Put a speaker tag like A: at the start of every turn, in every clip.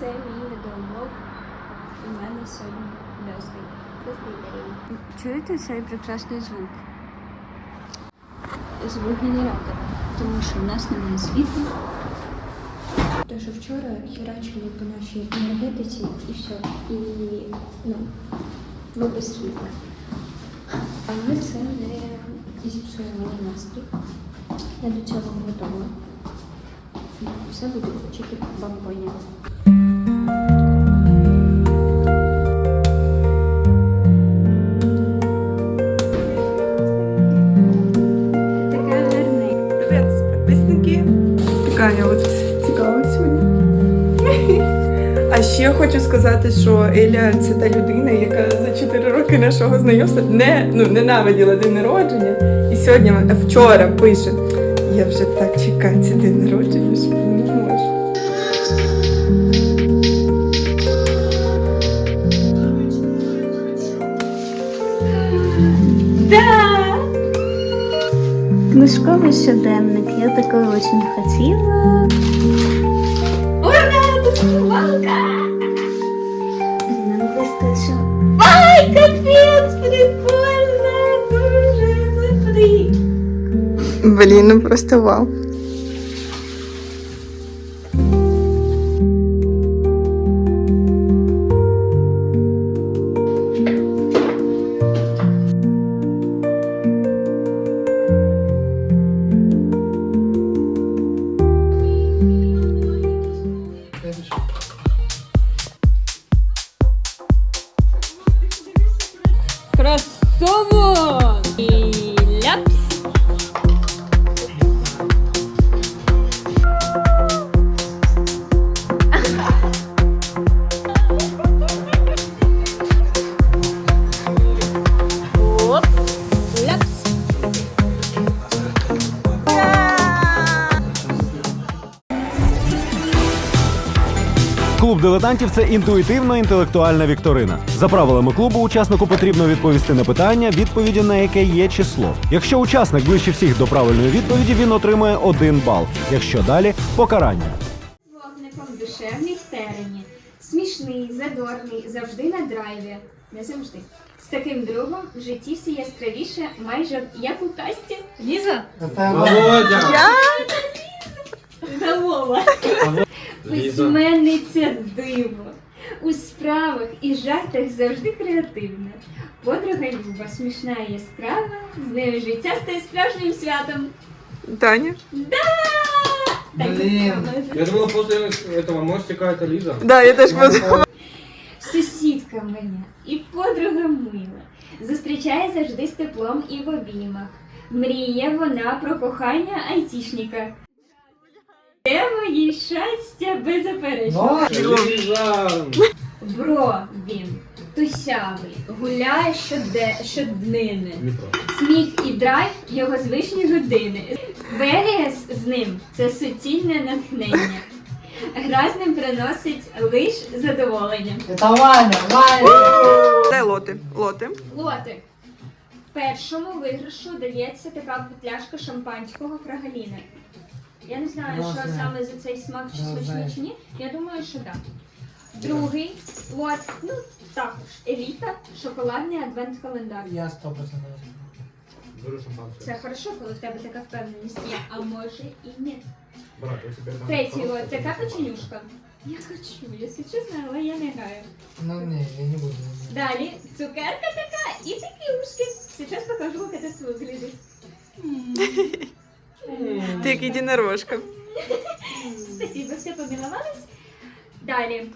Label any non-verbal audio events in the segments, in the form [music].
A: Це мій відеоблог. У мене сьогодні. Чуєте цей прекрасний звук? Звук генератора. Тому що в нас немає світла. Що вчора херачили по нашій енергетиці і все. І ну, ми без світла. Але це не зіпсує мені настрій. Я до цього готова. Все буде чики бамбоня. Така
B: я от цікава сьогодні. А ще хочу сказати, що Еля це та людина, яка за 4 роки нашого знайомства не ну, ненавиділа день народження. І сьогодні вчора пише: я вже так чекаю цей день народження,
A: Книжковий щоденник. Я такого очень хотіла. Ура! Тут! Нам блискуча. Ай, капець, прикольно! Дуже смотри.
B: Блін, ну просто вау.
C: Дилетантів це інтуїтивно-інтелектуальна вікторина. За правилами клубу, учаснику потрібно відповісти на питання, відповіді на яке є число. Якщо учасник ближче всіх до правильної відповіді, він отримує один бал. Якщо далі покарання.
A: Вогником душевний в терені. Смішний, задорний, завжди на драйві. Не завжди. З таким другом в житті все яскравіше, майже як у касті. Ліза?
D: Володя!
A: Та Вова. Письменниця диво. У справах і жартах завжди креативна. Подруга Люба, смішна і яскрава, з нею життя стає справжнім святом.
B: Таня?
A: Да! Так,
D: Блин. Я думал, после этого мостика это Лиза.
B: Да, я теж подумала.
A: Сусідка моя і подруга мила. Зустрічає завжди з теплом і в обіймах. Мріє вона про кохання айтішника. Де моє щастя беззаперечно. Бро він тусявий, гуляє щоде, щоднини. Сміх і драйв його звичні години. Веліс з ним це суцільне натхнення. Гра з ним приносить лиш задоволення.
E: Это Ваня, Ваня.
B: Дай лоти. Лоти.
A: Лоти. Першому виграшу дається така пляшка шампанського фрагаліни. Я не знаю, що саме за цей смак чи смачний чи ні. Я думаю, що так. Другий лот, ну також еліта, шоколадний адвент-календар.
E: Я сто процентов.
D: Беру шампанское.
A: Це хорошо, коли в тебе така впевненість є, а може і ні.
D: Брат, я тебе.
A: Третій лот, така печенюшка. Я хочу, якщо чесно, але я не граю.
E: Ну не, я не буду.
A: Далі цукерка така і такі ушки. Сейчас покажу, як це виглядить. [laughs]
B: Ти як єдинорожка.
A: Спасибо, все помілувались. Далі.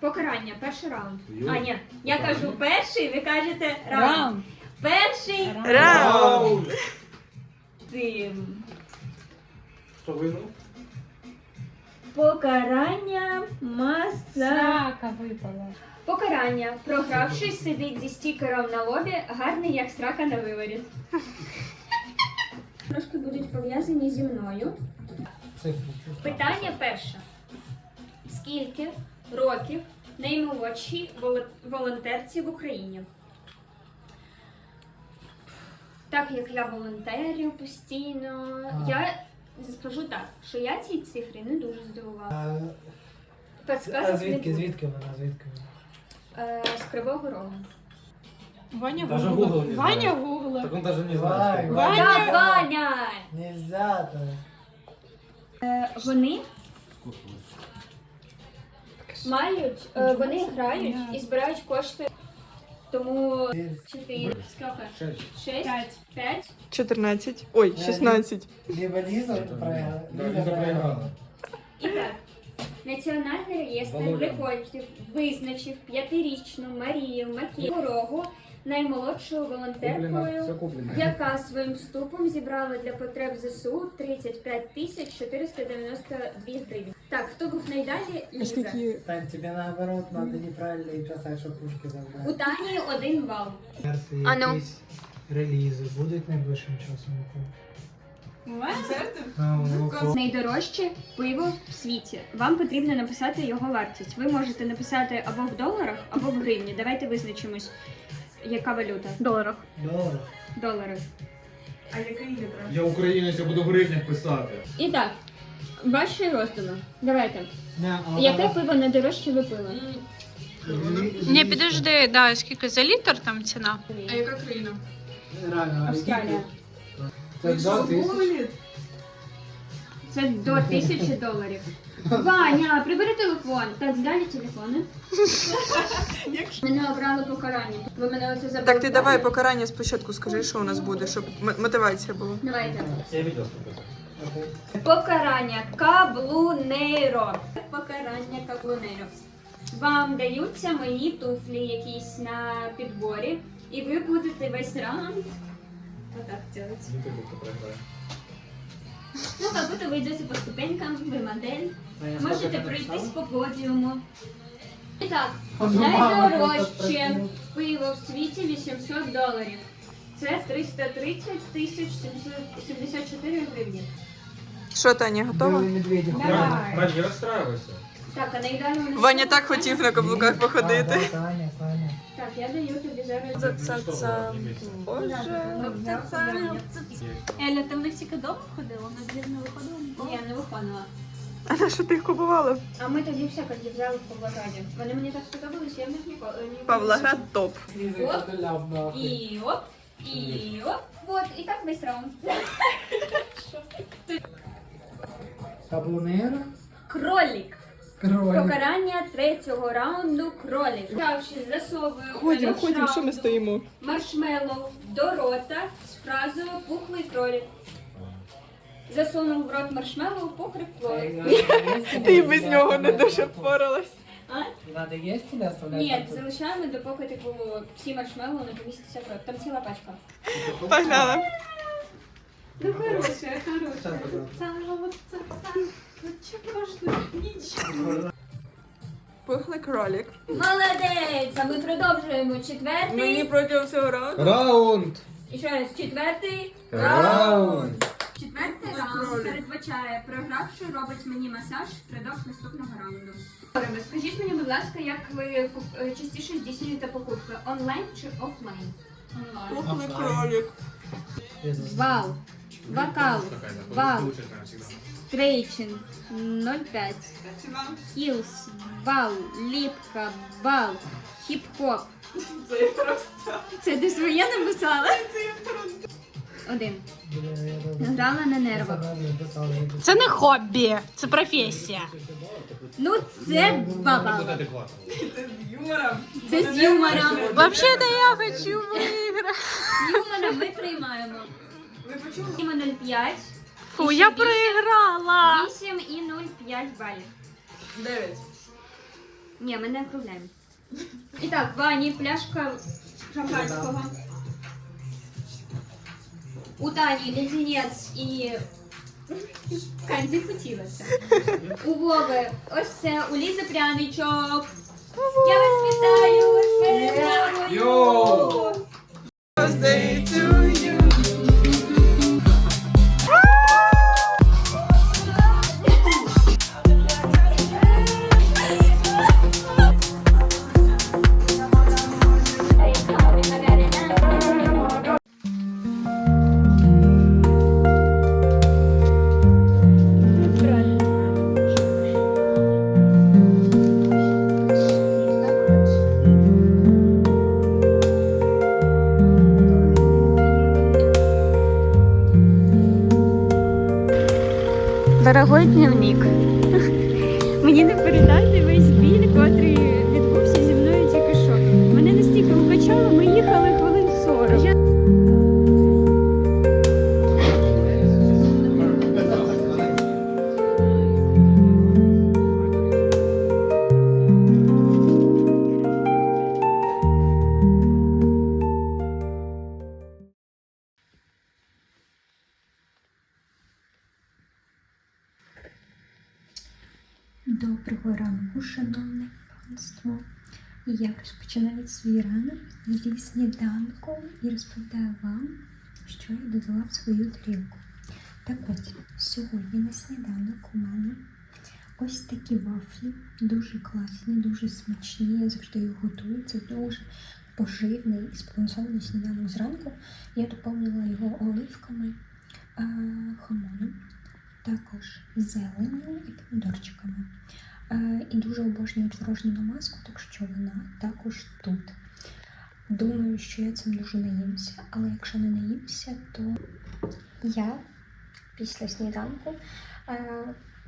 A: Покарання, перший раунд. А, ні, я кажу перший, ви кажете раунд. Перший
B: Раунд.
A: тим.
D: Кто выиграл?
A: Покарання маса.
F: Срака випала.
A: Покарання. Програвший сидить зі стікером на лобі, гарний як срака на виворіт. Трошки будуть пов'язані зі мною. Питання перше. Скільки років наймолодшій волонтерці в Україні? Так як я волонтерю постійно,
E: А.
A: я скажу так, що я цій цифрі не дуже здивувала.
E: А
A: Підсказок
E: звідки, звідки вона, звідки вона?
A: Е, З Кривого Рогу.
F: Ваня
D: Даже
F: гугла.
D: Google не
F: Ваня
D: знает.
F: гугла.
D: Так он даже не знает.
E: Ваня.
A: Да, Ваня!
E: Нельзя то.
A: Е, Вони мають, е, вони грають і збирають кошти. Тому чотири, скільки?
D: Шесть.
A: Шесть? П'ять?
B: 14. Ой, 16.
E: Либо Лиза проиграла,
D: Да,
E: Лиза
D: Лиза
E: проиграла.
D: проиграла.
A: І так. Національний реєстр
D: Володя.
A: рекордів визначив п'ятирічну Марію Макігорогу наймолодшою волонтеркою, яка своїм вступом зібрала для потреб ЗСУ 35 тисяч 492 гривень. Так, хто був найдалі? Ліза.
E: Тань, тебе наоборот надо неправильно и писать, чтобы пушки
A: У. Тані один бал. А ну.
E: якісь релізи будуть найближчим часом?
B: Концерти?
E: Ну,
A: Найдорожче пиво в світі. Вам потрібно написати його вартість. Ви можете написати або в доларах, або в гривні. Давайте визначимось, яка валюта. Доларах.
E: доллар.
A: Долари.
B: А який літра?
D: Я українець, я буду в гривнях писати.
A: І так, ваші роздуми. Давайте.
E: Не, а
A: Яке пиво найдорожче ви пили?
F: Ні, підожди, да, скільки за літр там ціна?
B: А яка країна?
E: Реально,
A: Австралія.
E: Це тисяч.
B: Гугліт.
A: Це до тисячі доларів. Ваня, прибери телефон. Так, далі телефони. Мене обрали покарання. Ви мене оце забрали.
B: Так, ти давай покарання спочатку скажи, що у нас буде, щоб м- мотивація була.
A: Давайте.
D: Я
A: Покарання каблунейро. Покарання каблунейро. Вам даються мої туфлі якісь на підборі, і ви будете весь раунд отак
D: проиграешь.
A: Ну, как будто вы идете по ступенькам, вы модель.
E: А я
A: Можете
E: сколько
A: пройтись
E: написал?
A: по подіуму. І так,
E: Ну, мама,
A: найдорожче
E: тут просила.
A: пиво в світі 800 доларів. Це 330 тисяч 74 гривні.
B: Що, Таня, готова?
E: Белый медведь.
A: Давай.
D: Вань, не расстраивайся.
A: Так, а найдалі у нас...
B: Ваня так хотів на каблуках походити.
E: Да, Саня, Саня.
A: Так, я даю тобі зараз...
B: Ца-ца-ца. Боже.
F: Еля, ти в них тільки дома ходила, на двір не виходила?
A: Я не виходила.
B: А на що ти їх купувала?
A: А ми тоді все взяли в Павлограді. Вони мені так сподобались, я в них ніколи...
B: Павлоград топ.
A: Оп. І оп, і оп. Вот, і так весь раунд.
E: Каблунера.
A: Кролик.
E: Кролик.
A: Покарання третього раунду кролик. Взявши, засовую
B: Ходім,
A: вперед
B: ходім, що ми стоїмо?
A: маршмеллоу до рота з фразою пухлий кролик. Засунув в рот маршмеллоу пухлий кролик.
B: Ти і без нього не дуже впоралась.
A: А?
E: Надо есть или оставлять?
A: Ні, залишаємо, допоки типу всі маршмеллоу не помістяться в рот. Там ціла пачка.
B: Погнала.
A: Ну хороше, хороше.
D: Сейчас, пожалуйста.
B: Пухлий кролик.
A: Молодець! А ми продовжуємо четвертий.
B: Мені протягом всього раунду.
D: Раунд!
A: І ще раз, четвертий
D: Раунд!
A: Четвертий раунд передбачає програвший робить мені масаж впродовж наступного раунду. Добре, скажіть мені, будь ласка, як ви куп- е, частіше здійснюєте покупки онлайн чи офлайн?
B: Пухлий кролик.
A: Вау, вокал, вау, стрейчин 0,5, хілс, бал, ліпка, бал, хіп-хоп. Це просто. Це ти своє написала? Це я просто. Один. Грала на нервах.
F: Це не хобі, це професія.
A: Ну, це два бали.
D: адекватно.
B: Юмором.
A: Це з юмором.
F: Взагалі-то я хочу виграти.
A: З юмором ми приймаємо.
B: Ви почули?
A: 0,5.
F: Фу, я проіграла.
A: 8 і 0,5 балів.
B: Дев'ять.
A: Ні, ми не округляємо. І так, Вані, пляшка шампанського. У Тані леденець і канді хотілося. У Вови ось це, у Лізи пряничок.
B: дорогой
G: дневник. [laughs] Мені не передати весь біль, котрий. Розпочинаю свій ранок зі сніданку і розповідаю вам, що я додала в свою тарілку. Так от, сьогодні на сніданок у мене ось такі вафлі, дуже класні, дуже смачні. Я завжди їх готую. Це дуже поживний і збалансований сніданок зранку. Я доповнила його оливками, хамоном, також зеленню і помідорчиками. Е, і дуже обожнюю творожну намазку, так що вона також тут. Думаю, що я цим дуже наїмся, але якщо не наїмся, то я після сніданку е,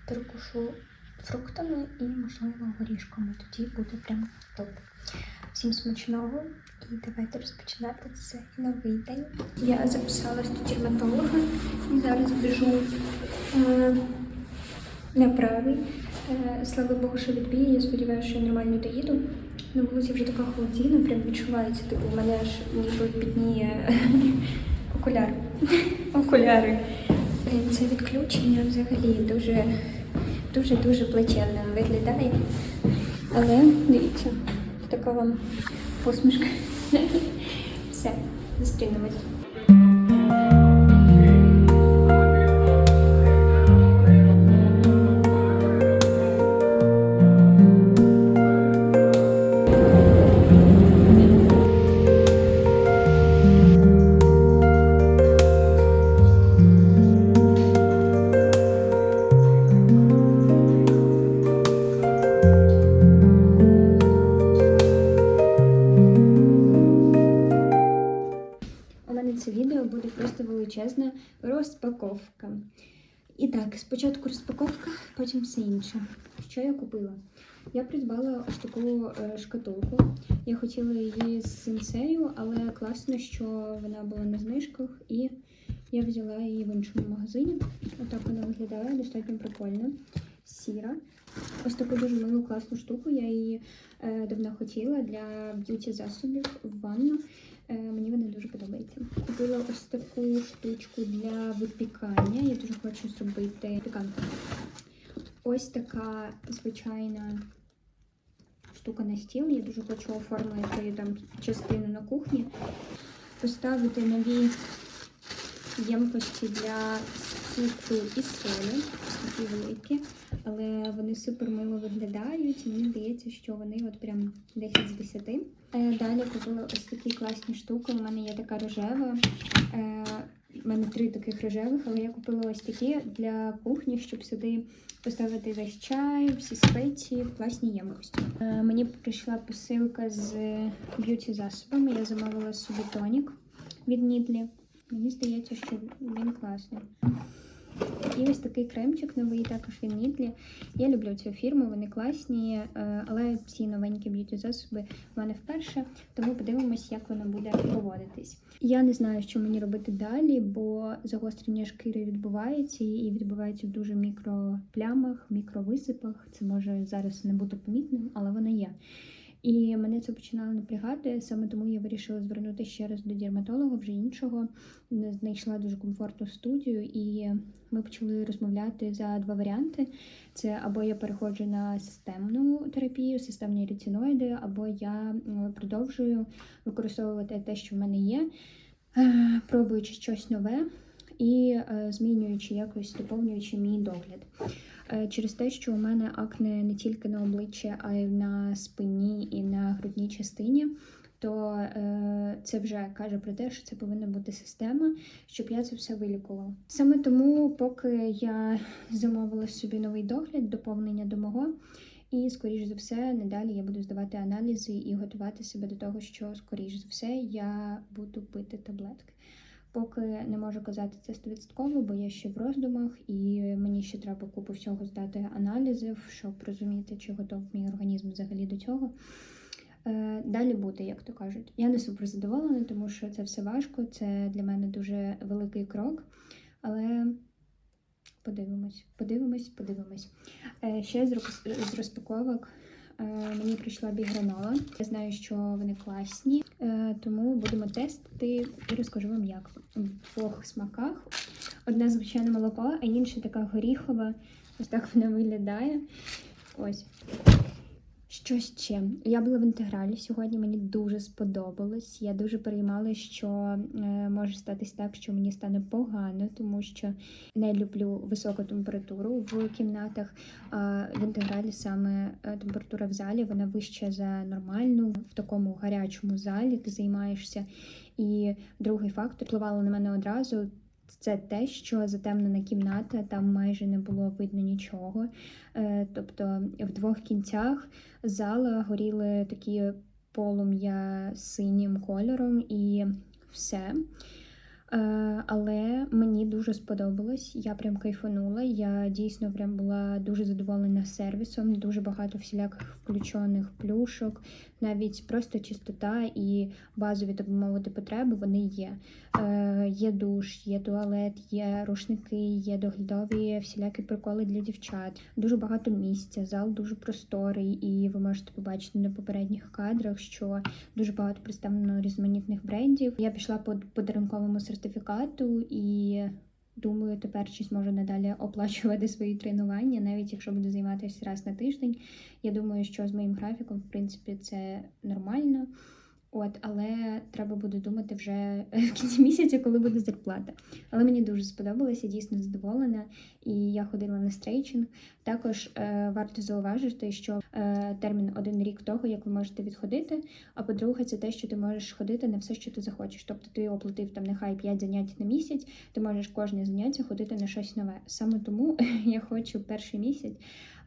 G: перекушу фруктами і, можливо, горішками. Тоді буде прям топ. Всім смачного і давайте розпочинати цей новий день. Я записалась до дерматолога і зараз біжу е, на правий. Е, Слава Богу, що відбій. Я сподіваюся, що я нормально доїду. На вулиці вже така холодина, прям відчувається, типу, у мене аж ніби підніє окуляр. [laughs] окуляри. Це відключення взагалі дуже дуже дуже плачевно виглядає. Але дивіться, така вам посмішка. [laughs] Все, зустрінемось. Розпаковка. І так, спочатку розпаковка, потім все інше. Що я купила? Я придбала ось таку е, шкатулку. Я хотіла її з синцею, але класно, що вона була на знижках, і я взяла її в іншому магазині. Отак вона виглядає, достатньо прикольно. Сіра. Ось таку дуже милу класну штуку. Я її е, давно хотіла для б'юті засобів в ванну. Е, Мені вона дуже подобається. Купила ось таку штучку для випікання. Я дуже хочу зробити пікантну. Ось така звичайна штука на стіл. Я дуже хочу оформити там частину на кухні. Поставити нові ємкості для цукру і солі. Такі великі. Але вони супер мило виглядають. і Мені здається, що вони от прям 10 з 10. Е, Далі купила ось такі класні штуки. У мене є така рожева. Е, У мене три таких рожевих, але я купила ось такі для кухні, щоб сюди поставити весь чай, всі спеції в класній ємкості. Е, Мені прийшла посилка з б'юті засобами. Я замовила собі тонік від Нідлі. Мені здається, що він класний. І ось такий кремчик новий, також він Нідлі. Я люблю цю фірму, вони класні, е, але ці новенькі б'юті засоби в мене вперше, тому подивимось, як воно буде поводитись. Я не знаю, що мені робити далі, бо загострення шкіри відбувається і відбувається в дуже мікроплямах, мікровисипах. Це може зараз не бути помітним, але воно є. І мене це починало напрягати, саме тому я вирішила звернутися ще раз до дерматолога, вже іншого. Знайшла дуже комфортну студію, і ми почали розмовляти за два варіанти: це або я переходжу на системну терапію, системні рецinoїди, або я продовжую використовувати те, що в мене є, е, пробуючи щось нове і е, змінюючи якось доповнюючи мій догляд. Е, Через те, що у мене акне не тільки на обличчі, а й на спині і на грудній частині, то е, це вже каже про те, що це повинна бути система, щоб я це все вилікувала. Саме тому, поки я замовила собі новий догляд, доповнення до мого. І, скоріш за все, надалі я буду здавати аналізи і готувати себе до того, що, скоріш за все, я буду пити таблетки. Поки не можу казати це стовідсотково, бо я ще в роздумах, і мені ще треба купу всього здати аналізів, щоб розуміти, чи готов мій організм взагалі до цього. Е, Далі буде, як то кажуть. Я не супер задоволена, тому що це все важко. Це для мене дуже великий крок. Але подивимось, подивимось, подивимось. Е, Ще з роз- з розпаковок мені прийшла бігранола. Я знаю, що вони класні, е, тому будемо тестити і розкажу вам, як в двох смаках. Одне звичайне молоко, а інша така горіхова. Ось так вона виглядає. Ось. Що ще? Я була в інтегралі сьогодні, мені дуже сподобалось. Я дуже переймалася, що е, може статись так, що мені стане погано, тому що не люблю високу температуру в кімнатах. А в інтегралі саме е, температура в залі вона вища за нормальну. В такому гарячому залі ти займаєшся. І другий фактор впливало на мене одразу. Це те, що затемнена кімната, там майже не було видно нічого. Е, Тобто в двох кінцях зала горіли такі полум'я синім кольором і все. Е, Але мені дуже сподобалось. Я прям кайфанула. Я дійсно прям була дуже задоволена сервісом. Дуже багато всіляких включених плюшок, навіть просто чистота і базові, так би мовити, потреби вони є. Е, Є душ, є туалет, є рушники, є доглядові всілякі приколи для дівчат. Дуже багато місця, зал дуже просторий, і ви можете побачити на попередніх кадрах, що дуже багато представлено різноманітних брендів. Я пішла по подарунковому сертифікату і. Думаю, тепер чи зможу надалі оплачувати свої тренування, навіть якщо буду займатися раз на тиждень. Я думаю, що з моїм графіком, в принципі, це нормально. От, але треба буде думати вже [laughs] в кінці місяця, коли буде зарплата. Але мені дуже сподобалося, дійсно задоволена, і я ходила на стрейчинг. Також е, варто зауважити, що е, термін один рік того, як ви можете відходити. А по-друге, це те, що ти можеш ходити на все, що ти захочеш. Тобто ти оплатив там нехай 5 занять на місяць, ти можеш кожне заняття ходити на щось нове. Саме тому [laughs] я хочу перший місяць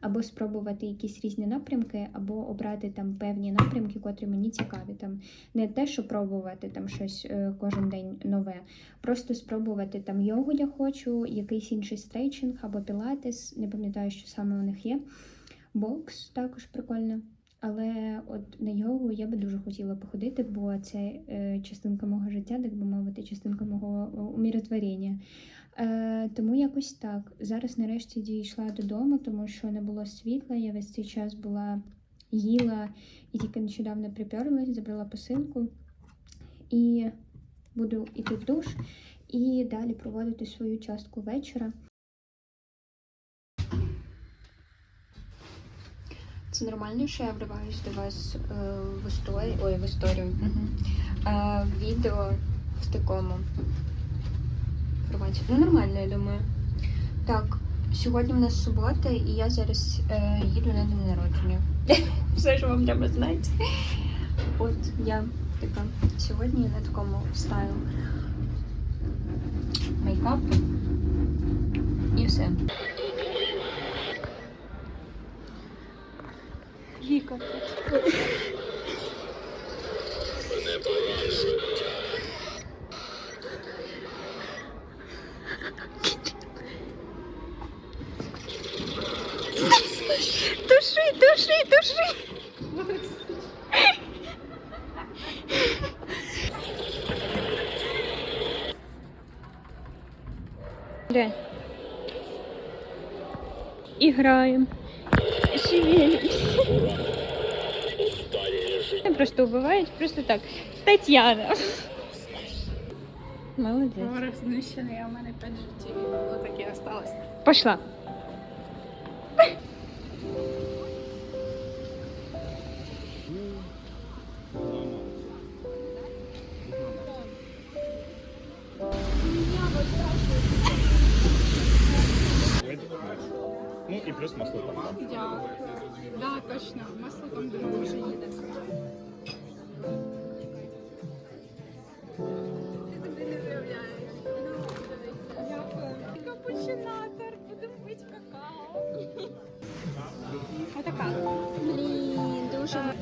G: або спробувати якісь різні напрямки, або обрати там певні напрямки, котрі мені цікаві. Там не те, що пробувати там щось е, кожен день нове, просто спробувати там йогу я хочу, якийсь інший стрейчинг або пілатес, не пам'ятаю, що саме у них є. Бокс також прикольно. Але от на йогу я би дуже хотіла походити, бо це е, частинка мого життя, так би мовити, частинка мого е, умиротворення. Е, тому якось так. Зараз нарешті дійшла додому, тому що не було світла. Я весь цей час була їла і тільки нещодавно приперлась, забрала посилку і буду йти в душ і далі проводити свою частку вечора. Це нормально, що я вриваюсь до вас е, в історію. Ой, в історію. Е, в відео в такому форматі. Ну, нормально, я думаю. Так, сьогодні в нас субота, і я зараз е, їду на день народження. [laughs] Все, що вам треба знати. От я така сьогодні на такому стайл мейкап і все. Віка. Души, души, души. Играем. Шевелимся. Просто убивають, просто так. Тетяна. Молодець.
D: Говорив знищений, а в мене 5 життів. Воно так і осталось.
G: Пошла.
D: Дякую. Да, точно. Масло там думаю, вже їде. Ти собі не уявляєш. Дякую. Капучинатор. Будемо пити какао. Отака.
G: Блін, дуже.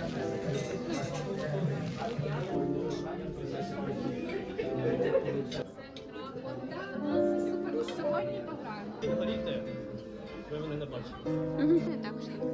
H: Ви вони не бачили.
A: Угу. Так. Угу.